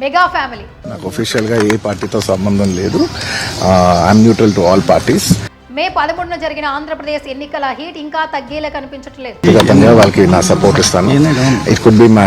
Mega family. నాకు ఒఫీషియల్గా ఏ పార్టీతో సంబంధం లేదు. I'm neutral to all parties May పదమూడున జరిగిన ఆంధ్రప్రదేశ్ ఎన్నికల హీట్ ఇంకా తగ్గేలా కనిపించట్లేదు. వ్యక్తిగతంగా వాళ్ళకి నా సపోర్ట్ ఇస్తాను. It could be my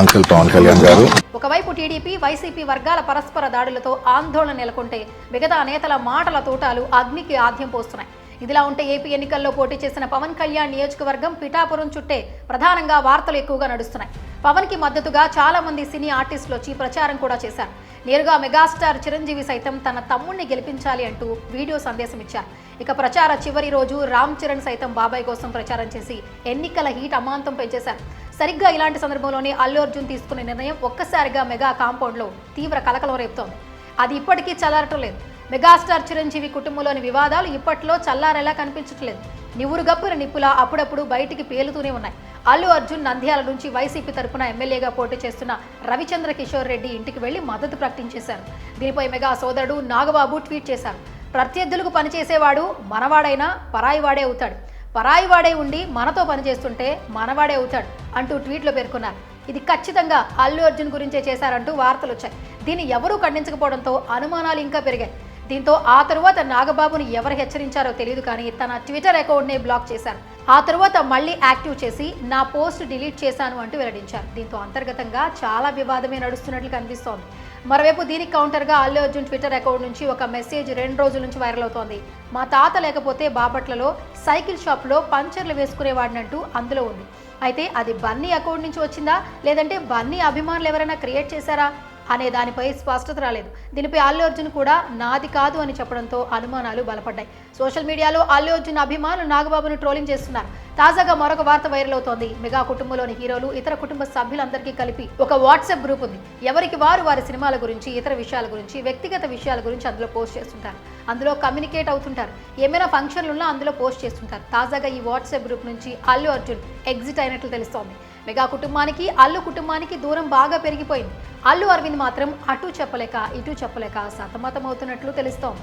uncle Pawan Kalyan garu. ఒకవైపు టీడీపీ వైసీపీ వర్గాల పరస్పర దాడులతో ఆందోళన నెలకొంటే మిగతా నేతల మాటల తోటాలు అగ్నికి ఆద్యం పోస్తున్నాయి. ఇదిలా ఉంటే ఏపీ ఎన్నికల్లో పోటీ చేసిన పవన్ కళ్యాణ్ నియోజకవర్గం పిఠాపురం చుట్టే ప్రధానంగా వార్తలు ఎక్కువగా నడుస్తున్నాయి. పవన్కి మద్దతుగా చాలా మంది సినీ ఆర్టిస్టులు వచ్చి ప్రచారం కూడా చేశారు. నేరుగా మెగాస్టార్ చిరంజీవి సైతం తన తమ్ముణ్ణి గెలిపించాలి అంటూ వీడియో సందేశం ఇచ్చారు. ఇక ప్రచార చివరి రోజు రామ్ చరణ్ సైతం బాబాయ్ కోసం ప్రచారం చేసి ఎన్నికల హీట్ అమాంతం పెంచేశారు. సరిగ్గా ఇలాంటి సందర్భంలోనే అల్లు అర్జున్ తీసుకునే నిర్ణయం ఒక్కసారిగా మెగా కాంపౌండ్లో తీవ్ర కలకలం రేపుతోంది. అది ఇప్పటికీ చల్లారటం లేదు. మెగాస్టార్ చిరంజీవి కుటుంబంలోని వివాదాలు ఇప్పట్లో చల్లారెలా కనిపించట్లేదు. నివురు గప్పున నిప్పులా అప్పుడప్పుడు బయటికి పేలుతూనే ఉన్నాయి. అల్లు అర్జున్ నంద్యాల నుంచి వైసీపీ తరపున ఎమ్మెల్యేగా పోటీ చేస్తున్న రవిచంద్ర కిషోర్ రెడ్డి ఇంటికి వెళ్ళి మద్దతు ప్రకటించేశారు. దీనిపై మెగా సోదరుడు నాగబాబు ట్వీట్ చేశారు. ప్రత్యర్థులకు పనిచేసేవాడు మనవాడైనా పరాయివాడే అవుతాడు. పరాయివాడే ఉండి మనతో పనిచేస్తుంటే మనవాడే అవుతాడు అంటూ ట్వీట్లో పేర్కొన్నారు. ఇది ఖచ్చితంగా అల్లు అర్జున్ గురించే చేశారంటూ వార్తలు వచ్చాయి దీన్ని ఎవరూ ఖండించకపోవడంతో అనుమానాలు ఇంకా పెరిగాయి. దీంతో ఆ తరువాత నాగబాబును ఎవరు హెచ్చరించారో తెలియదు కానీ తన ట్విట్టర్ అకౌంట్ని బ్లాక్ చేశారు ఆ తరువాత మళ్ళీ యాక్టివ్ చేసి నా పోస్ట్ డిలీట్ చేశాను అంటూ వెల్లడించారు. దీంతో అంతర్గతంగా చాలా వివాదమే నడుస్తున్నట్లు కనిపిస్తోంది. మరోవైపు దీనికి కౌంటర్గా అల్లు అర్జున్ ట్విట్టర్ అకౌంట్ నుంచి ఒక మెసేజ్ రెండు రోజుల నుంచి వైరల్ అవుతోంది. మా తాత లేకపోతే బాపట్లలో సైకిల్ షాప్లో పంచర్లు వేసుకునేవాడినంటూ అందులో ఉంది. అయితే అది బన్నీ అకౌంట్ నుంచి వచ్చిందా? లేదంటే బన్నీ అభిమానులు ఎవరైనా క్రియేట్ చేశారా? అనే దానిపై స్పష్టత రాలేదు. దీనిపై అల్లు అర్జున్ కూడా నాది కాదు అని చెప్పడంతో అనుమానాలు బలపడ్డాయి. సోషల్ మీడియాలో అల్లు అర్జున్ అభిమానులు నాగబాబును ట్రోలింగ్ చేస్తున్నారు. తాజాగా మరొక వార్త వైరల్ అవుతోంది. మెగా కుటుంబంలోని హీరోలు ఇతర కుటుంబ సభ్యులందరికీ కలిపి ఒక వాట్సాప్ గ్రూప్ ఉంది. ఎవరికి వారు వారి సినిమాల గురించి ఇతర విషయాల గురించి వ్యక్తిగత విషయాల గురించి అందులో పోస్ట్ చేస్తుంటారు. అందులో కమ్యూనికేట్ అవుతుంటారు. ఏమైనా ఫంక్షన్లు ఉన్నా అందులో పోస్ట్ చేస్తుంటారు. తాజాగా ఈ వాట్సాప్ గ్రూప్ నుంచి అల్లు అర్జున్ ఎగ్జిట్ అయినట్లు తెలుస్తోంది. మెగా కుటుంబానికి అల్లు కుటుంబానికి దూరం బాగా పెరిగిపోయింది. అల్లు అరవింద్ మాత్రం అటు చెప్పలేక ఇటు చెప్పలేక సతమతమవుతున్నట్లు తెలుస్తోంది.